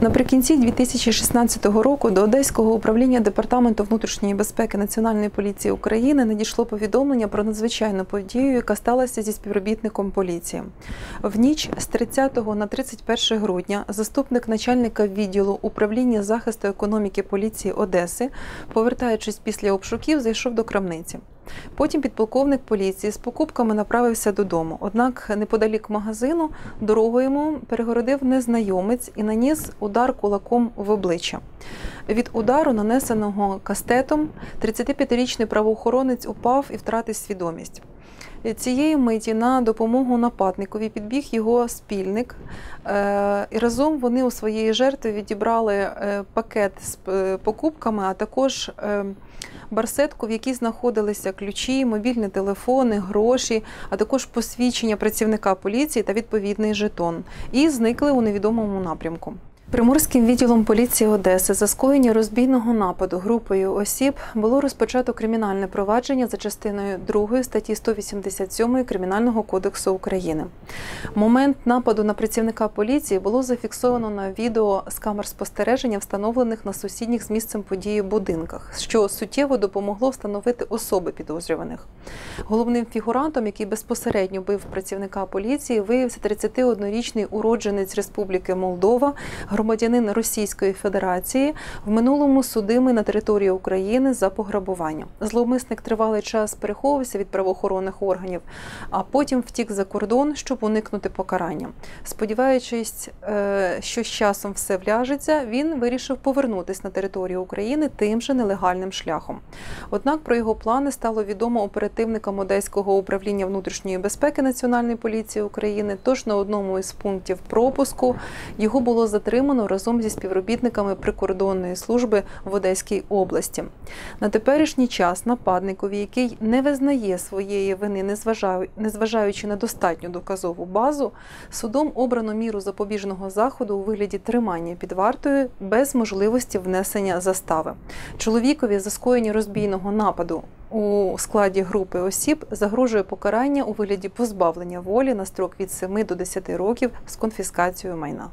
Наприкінці 2016 року до Одеського управління департаменту внутрішньої безпеки Національної поліції України надійшло повідомлення про надзвичайну подію, яка сталася зі співробітником поліції. В ніч з 30 на 31 грудня заступник начальника відділу управління захисту економіки поліції Одеси, повертаючись після обшуків, зайшов до крамниці. Потім підполковник поліції з покупками направився додому. Однак неподалік магазину дорогу йому перегородив незнайомець і наніс удар кулаком в обличчя. Від удару, нанесеного кастетом, 35-річний правоохоронець упав і втратив свідомість. Цієї миті на допомогу нападникові підбіг його спільник, Е, і разом вони у своєї жертви відібрали е, пакет з е, покупками, а також е, барсетку, в якій знаходилися ключі, мобільні телефони, гроші, а також посвідчення працівника поліції та відповідний жетон, і зникли у невідомому напрямку. Приморським відділом поліції Одеси за скоєння розбійного нападу групою осіб було розпочато кримінальне провадження за частиною 2 статті 187 Кримінального кодексу України. Момент нападу на працівника поліції було зафіксовано на відео з камер спостереження, встановлених на сусідніх з місцем події будинках, що суттєво допомогло встановити особи підозрюваних. Головним фігурантом, який безпосередньо бив працівника поліції, виявився 31-річний уродженець Республіки Молдова громадянин Російської Федерації, в минулому судимий на території України за пограбування. Зловмисник тривалий час переховувався від правоохоронних органів, а потім втік за кордон, щоб уникнути покарання. Сподіваючись, е, що з часом все вляжеться, він вирішив повернутися на територію України тим же нелегальним шляхом. Однак про його плани стало відомо оперативникам Одеського управління внутрішньої безпеки Національної поліції України. Тож на одному із пунктів пропуску його було затримано разом зі співробітниками прикордонної служби в Одеській області. На теперішній час нападникові, який не визнає своєї вини, незважаючи на достатню доказову базу, судом обрано міру запобіжного заходу у вигляді тримання під вартою без можливості внесення застави. Чоловікові за скоєння розбійного нападу. У складі групи осіб загрожує покарання у вигляді позбавлення волі на строк від 7 до 10 років з конфіскацією майна.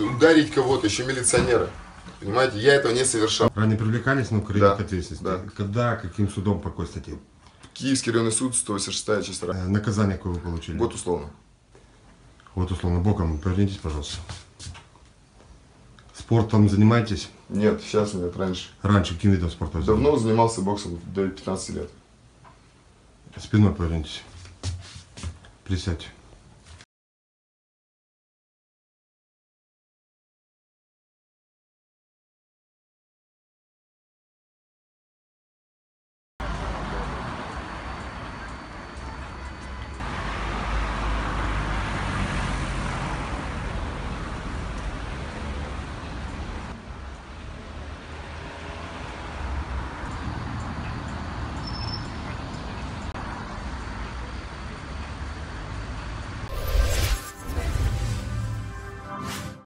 Ударить кого-то, еще милиционера. Понимаете, я этого не совершал. Ранее привлекались на Украине Да, к ответственности? да. Когда, каким судом, по какой статье? Киевский районный суд, 186 часть. Э, Наказание какое вы получили? Год условно. Вот условно боком, повернитесь, пожалуйста. Спортом занимаетесь? Нет, сейчас нет, раньше. Раньше каким видом спорта Давно занимался боксом, до 15 лет. Спиной повернитесь. Присядьте.